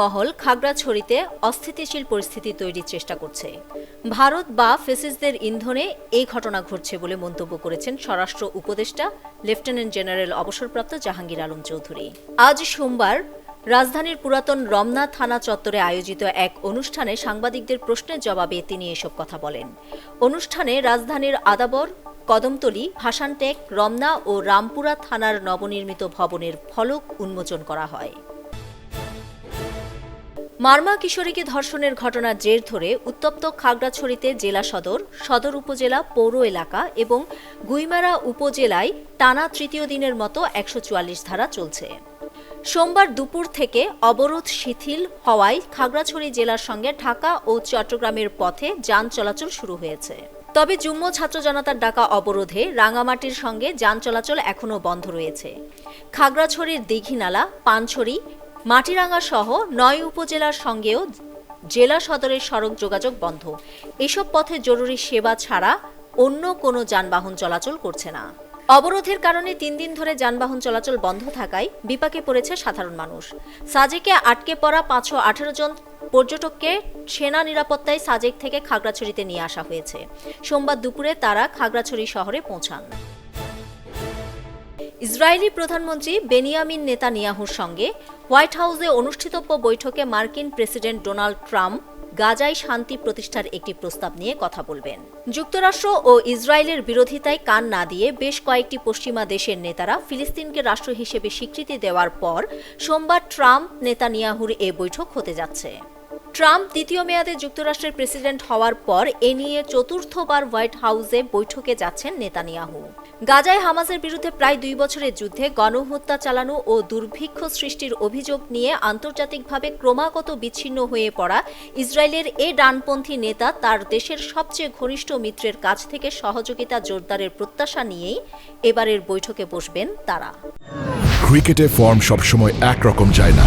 মহল খাগড়াছড়িতে অস্থিতিশীল পরিস্থিতি তৈরির চেষ্টা করছে। ভারত বা ফেসিসদের ইন্ধনে এই ঘটনা ঘটছে বলে মন্তব্য করেছেন স্বরাষ্ট্র উপদেষ্টা, লেফটেন্যান্ট জেনারেল অবসরপ্রাপ্ত জাহাঙ্গীর আলম চৌধুরী। আজ সোমবার রাজধানীর পুরাতন রমনা থানা চত্বরে আয়োজিত এক অনুষ্ঠানে সাংবাদিকদের প্রশ্নের জবাবে তিনি এসব কথা বলেন। অনুষ্ঠানে রাজধানীর আদাবর, কদমতলী, ভাসানটেক, রমনা ও রামপুরা থানার নবনির্মিত ভবনের ফলক উন্মোচন করা হয়। মারমা কিশোরীকে ধর্ষণের ঘটনার জের ধরে উত্তপ্ত খাগড়াছড়িতে জেলা সদর সদর উপজেলা, পৌর এলাকা এবং গুইমারা উপজেলায় টানা তৃতীয় দিনের মতো একশো চুয়াল্লিশ ধারা চলছে। সোমবার দুপুর থেকে অবরোধ শিথিল হওয়ায় খাগড়াছড়ি জেলার সঙ্গে ঢাকা ও চট্টগ্রামের পথে যান চলাচল শুরু হয়েছে। তবে যুগ্ম ছাত্র জনতার ডাকা অবরোধে রাঙামাটির সঙ্গে যান চলাচল এখনও বন্ধ রয়েছে। খাগড়াছড়ির দীঘিনালা, পানছড়ি মাটিরাঙ্গা সহ নয় উপজেলার সঙ্গেও জেলা সদরের সড়ক যোগাযোগ বন্ধ। এসব পথে জরুরি সেবা ছাড়া অন্য কোনো যানবাহন চলাচল করছে না। অবরোধের কারণে তিন দিন ধরে যানবাহন চলাচল বন্ধ থাকায় বিপাকে পড়েছে সাধারণ মানুষ। সাজেকে আটকে পড়া পাঁচশো আঠারো জন পর্যটককে সেনা নিরাপত্তায় সাজেক থেকে খাগড়াছড়িতে নিয়ে আসা হয়েছে। সোমবার দুপুরে তারা খাগড়াছড়ি শহরে পৌঁছান। ইসরায়েলি প্রধানমন্ত্রী বেনিয়ামিন নেতানিয়াহুর সঙ্গে হোয়াইট হাউসে অনুষ্ঠিতব্য বৈঠকে মার্কিন প্রেসিডেন্ট ডোনাল্ড ট্রাম্প গাজায় শান্তি প্রতিষ্ঠার একটি প্রস্তাব নিয়ে কথা বলবেন। যুক্তরাষ্ট্র ও ইসরায়েলের বিরোধিতায় কান না দিয়ে বেশ কয়েকটি পশ্চিমা দেশের নেতারা ফিলিস্তিনকে রাষ্ট্র হিসেবে স্বীকৃতি দেওয়ার পর সোমবার ট্রাম্প নেতানিয়াহুর এ বৈঠক হতে যাচ্ছে। ট্রাম্প দ্বিতীয় মেয়াদে যুক্তরাষ্ট্রের প্রেসিডেন্ট হওয়ার পর এ নিয়ে চতুর্থবার হোয়াইট হাউসে বৈঠকে যাচ্ছেন নেতানিয়াহু। গাজায় হামাসের বিরুদ্ধে প্রায় দুই বছরের যুদ্ধে গণহত্যা চালানো ও দুর্ভিক্ষ সৃষ্টির অভিযোগ নিয়ে আন্তর্জাতিকভাবে ক্রমাগত বিচ্ছিন্ন হয়ে পড়া ইসরায়েলের এ ডানপন্থী নেতা তার দেশের সবচেয়ে ঘনিষ্ঠ মিত্রের কাছ থেকে সহযোগিতা জোরদারের প্রত্যাশা নিয়েই এবারের বৈঠকে বসবেন তারা। ক্রিকেটে ফর্ম সবসময় একরকম যায় না।